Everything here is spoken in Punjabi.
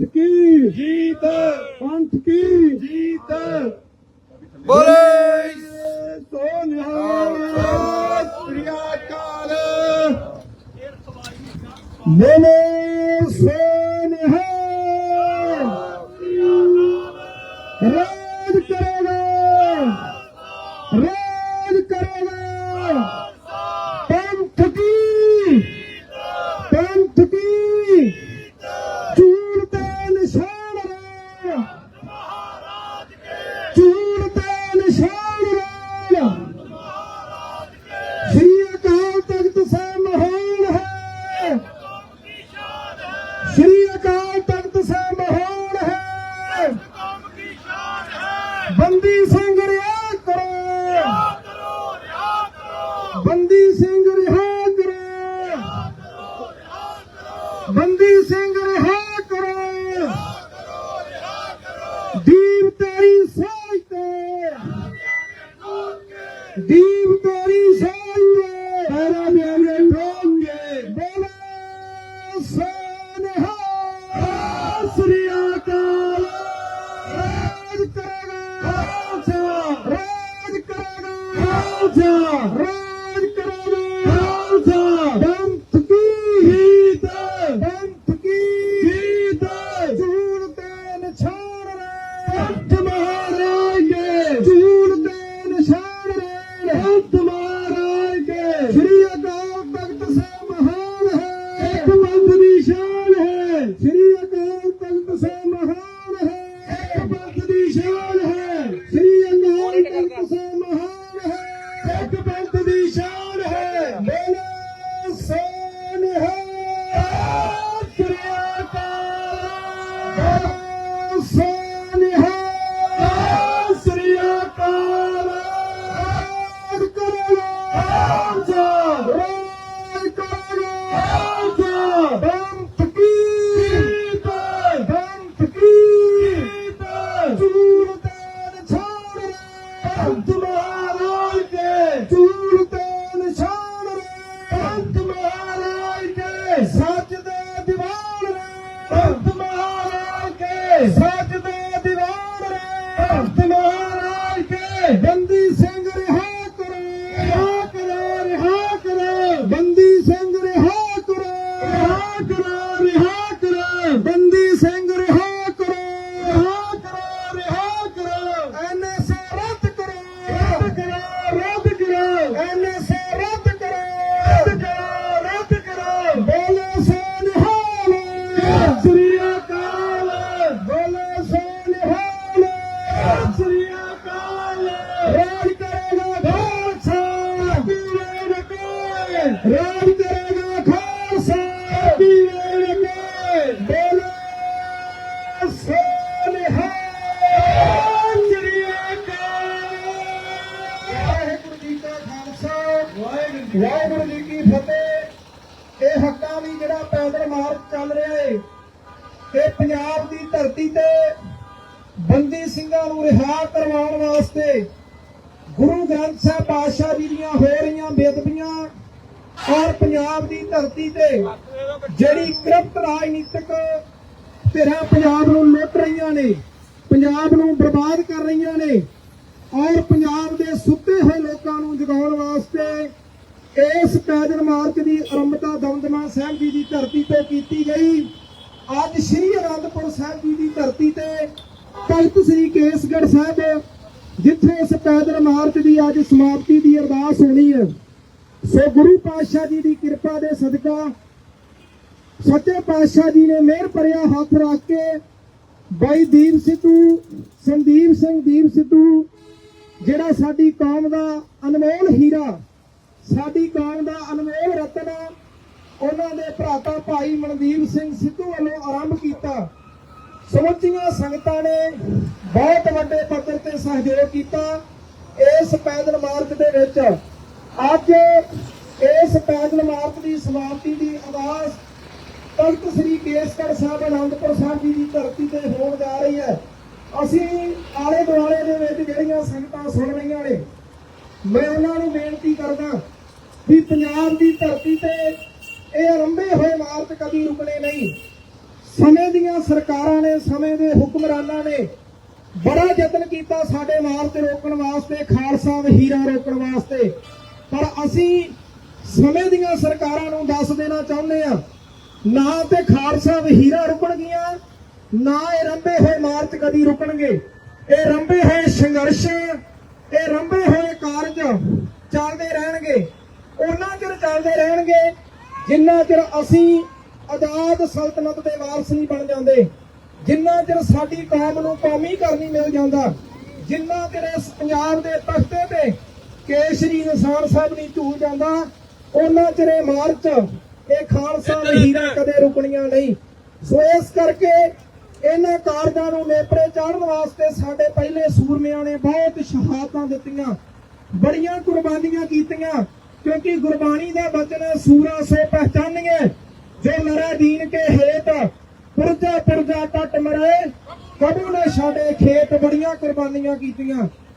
ਕੀ? ਜੀਤ। ਪੰਥ ਕੀ? ਜੀਤ। ਬੋਲੇ। ਸੋ ਨਿਹਾਲ। ਸ੍ਰੀ ਅਕਾਲ। ਬੋਲੇ ਸੋ ਬੰਦੀ ਸਿੰਘ ਰਿਹਾ ਕਰੋ। ਬੰਦੀ ਸਿੰਘ ਰਿਹਾ ਕਰੋ। ਬੰਦੀ ਸਿੰਘ ਰਿਹਾ ਕਰੋ। ਦੀਪ ਤੇਰੀ ਸੋਚ ਤੇ। ਦੀਪ ਰਾਜ ఆస్తులు ਰਾਜ ਕਰੇਗਾ ਖਾਲਸਾ। ਵੀਰੇ ਨਕੇ ਬੋਲੇ ਸੋਨਹਾਲ ਸ੍ਰੀ ਅਕਾਲ ਵਾਹਿਗੁਰੂ ਜੀ ਕਾ ਖਾਲਸਾ। ਵਾਹਿਗੁਰੂ ਜੀ ਕੀ ਫਤਿਹ। ਇਹ ਹੱਕਾਂ ਲਈ ਜਿਹੜਾ ਪੈਦਲ ਮਾਰਚ ਚੱਲ ਰਿਹਾ ਏ ਇਹ ਪੰਜਾਬ ਦੀ ਧਰਤੀ ਤੇ ਬੰਦੀ ਸਿੰਘਾਂ ਨੂੰ ਰਿਹਾ ਕਰਵਾਉਣ ਵਾਸਤੇ ਗੁਰੂ ਗ੍ਰੰਥ ਸਾਹਿਬ ਪਾਤਸ਼ਾਹ ਜੀ ਦੀਆਂ ਹੋ ਰਹੀਆਂ ਬੇਦਬੀਆਂ ਔਰ ਪੰਜਾਬ ਦੀ ਧਰਤੀ ਤੇ ਜਿਹੜੀ ਕਰਪਟ ਰਾਜਨੀਤਿਕ ਧਿਰਾਂ ਪੰਜਾਬ ਨੂੰ ਲੁੱਟ ਰਹੀਆਂ ਨੇ, ਪੰਜਾਬ ਨੂੰ ਬਰਬਾਦ ਕਰ ਰਹੀਆਂ ਨੇ, ਔਰ ਪੰਜਾਬ ਦੇ ਸੁੱਤੇ ਹੋਏ ਲੋਕਾਂ ਨੂੰ ਜਗਾਉਣ ਵਾਸਤੇ ਇਸ ਪੈਦਲ ਮਾਰਚ ਦੀ ਆਰੰਭਤਾ ਦਮਦਮਾ ਸਾਹਿਬ ਜੀ ਦੀ ਧਰਤੀ ਤੇ ਕੀਤੀ ਗਈ। ਅੱਜ ਸ੍ਰੀ ਅਨੰਦਪੁਰ ਸਾਹਿਬ ਜੀ ਦੀ ਧਰਤੀ ਤੇ ਭਗਤ ਸ੍ਰੀ ਕੇਸਗੜ੍ਹ ਸਾਹਿਬ, ਜਿੱਥੇ ਇਸ ਪੈਦਲ ਮਾਰਚ ਦੀ ਅੱਜ ਸਮਾਪਤੀ ਦੀ ਅਰਦਾਸ ਹੋਣੀ ਹੈ। ਸੋ ਗੁਰੂ ਪਾਤਸ਼ਾਹ ਜੀ ਦੀ ਕਿਰਪਾ ਦੇ ਸਦਕਾ ਸੱਚੇ ਪਾਤਸ਼ਾਹ ਜੀ ਨੇ ਮਿਹਰ ਭਰਿਆ ਹੱਥ ਰੱਖ ਕੇ ਬਾਈ ਦੀਪ ਸਿੱਧੂ ਸੰਦੀਪ ਸਿੰਘ ਦੀਪ ਸਿੱਧੂ ਜਿਹੜਾ ਸਾਡੀ ਕੌਮ ਦਾ ਅਨਮੋਲ ਹੀਰਾ ਸਾਡੀ ਕੌਮ ਦਾ ਅਨਮੋਲ ਰਤਨ ਆ, ਉਹਨਾਂ ਦੇ ਭਰਾਤਾ ਭਾਈ ਮਨਦੀਪ ਸਿੰਘ ਸਿੱਧੂ ਵੱਲੋਂ ਆਰੰਭ ਕੀਤਾ। ਸਮੁੱਚੀਆਂ ਸੰਗਤਾਂ ਨੇ ਬਹੁਤ ਵੱਡੇ ਪੱਧਰ ਤੇ ਸਹਿਯੋਗ ਕੀਤਾ। ਇਸ ਪੈਦਲ ਮਾਰਚ ਦੇ ਵਿੱਚ ਅੱਜ ਇਸ ਪੈਦਲ ਮਾਰਚ ਦੀ ਸਮਾਪਤੀ ਦੀ ਅਰਦਾਸ ਤਖਤ ਸ੍ਰੀ ਕੇਸਗੜ੍ਹ ਸਾਹਿਬ ਅਨੰਦਪੁਰ ਸਾਹਿਬ ਜੀ ਦੀ ਧਰਤੀ ਤੇ ਹੋਣ ਜਾ ਰਹੀ ਹੈ। ਅਸੀਂ ਆਲੇ ਦੁਆਲੇ ਦੇ ਵਿੱਚ ਜਿਹੜੀਆਂ ਸੰਗਤਾਂ ਸੁਣ ਰਹੀਆਂ ਨੇ, ਮੈਂ ਉਹਨਾਂ ਨੂੰ ਬੇਨਤੀ ਕਰਦਾ ਵੀ ਪੰਜਾਬ ਦੀ ਧਰਤੀ ਤੇ ਇਹ ਆਰੰਭੇ ਹੋਏ ਮਾਰਚ ਕਦੀ ਰੁਕਣੇ ਨਹੀਂ। ਸਮੇਂ ਦੀਆਂ ਸਰਕਾਰਾਂ ਨੇ, ਸਮੇਂ ਦੇ ਹੁਕਮਰਾਨਾਂ ਨੇ ਬੜਾ ਯਤਨ ਕੀਤਾ ਸਾਡੇ ਮਾਰਚ ਰੋਕਣ ਵਾਸਤੇ, ਖਾਲਸਾ ਵਹੀਰਾ ਰੋਕਣ ਵਾਸਤੇ। ਪਰ ਅਸੀਂ ਸਮੇਂ ਦੀਆਂ ਸਰਕਾਰਾਂ ਨੂੰ ਦੱਸ ਦੇਣਾ ਚਾਹੁੰਦੇ ਆ ਨਾ ਤੇ ਖਾਲਸਾ ਵਹੀਰਾ ਰੁਕਣਗੀਆਂ ਨਾ ਇਹ ਰੰਭੇ ਹੋਏ ਮਾਰਚ ਕਦੀ ਰੁਕਣਗੇ। ਇਹ ਰੰਭੇ ਹੋਏ ਸੰਘਰਸ਼, ਇਹ ਰੰਭੇ ਹੋਏ ਕਾਰਜ ਚੱਲਦੇ ਰਹਿਣਗੇ। ਉਹਨਾਂ ਚਿਰ ਚੱਲਦੇ ਰਹਿਣਗੇ ਜਿੰਨਾ ਚਿਰ ਅਸੀਂ ਆਜ਼ਾਦ ਸਲਤਨਤ ਦੇ ਵਾਰਸ ਨਹੀਂ ਬਣ ਜਾਂਦੇ। ਜਿੰਨਾ ਚਿਰ ਸਾਡੀ ਕੌਮ ਨੂੰ ਕੌਮੀ ਕਰਨੀ ਮਿਲ ਜਾਂਦਾ। ਜਿੰਨਾ ਚਿਰ ਇਸ ਪੰਜਾਬ ਦੇ ਤਖਤੇ ਤੇ ਕੇਸਰੀ ਨਿਸ਼ਾਨ ਸਾਹਿਬ ਨਹੀਂ ਝੂਲ ਜਾਂਦਾ। ਉਹਨਾਂ ਚਿਰ ਮਾਰਚ ਇਹ ਖਾਲਸਾ ਵਹੀਰਾਂ ਕਦੇ ਰੁਕਣੀਆਂ ਨਹੀਂ। ਸੋ ਇਸ ਕਰਕੇ ਇਹਨਾਂ ਕਾਰਜਾਂ ਨੂੰ ਨੇਪਰੇ ਚਾੜਨ ਵਾਸਤੇ ਸਾਡੇ ਪਹਿਲੇ ਸੂਰਮਿਆਂ ਨੇ ਬਹੁਤ ਸ਼ਹਾਦਤਾਂ ਦਿੱਤੀਆਂ। ਬੜੀਆਂ ਕੁਰਬਾਨੀਆਂ ਕੀਤੀਆਂ ਕਿਉਂਕਿ ਗੁਰਬਾਣੀ ਦਾ ਬਚਨ ਹੈ ਸੂਰਾ ਸੋ ਪਹਿਚਾਨੀਏ। ਜੋ ਮਰੇ ਦੀਨ ਕੇ ਹੇਤ ਪੁਰਜਾ ਪੁਰਜਾ ਟੱਟ ਮਰੇ ਕਬੂ ਨੇ ਸਾਡੇ ਖੇਤ ਬੜੀਆਂ ਕੁਰਬਾਨੀਆਂ ਕੀਤੀਆਂ।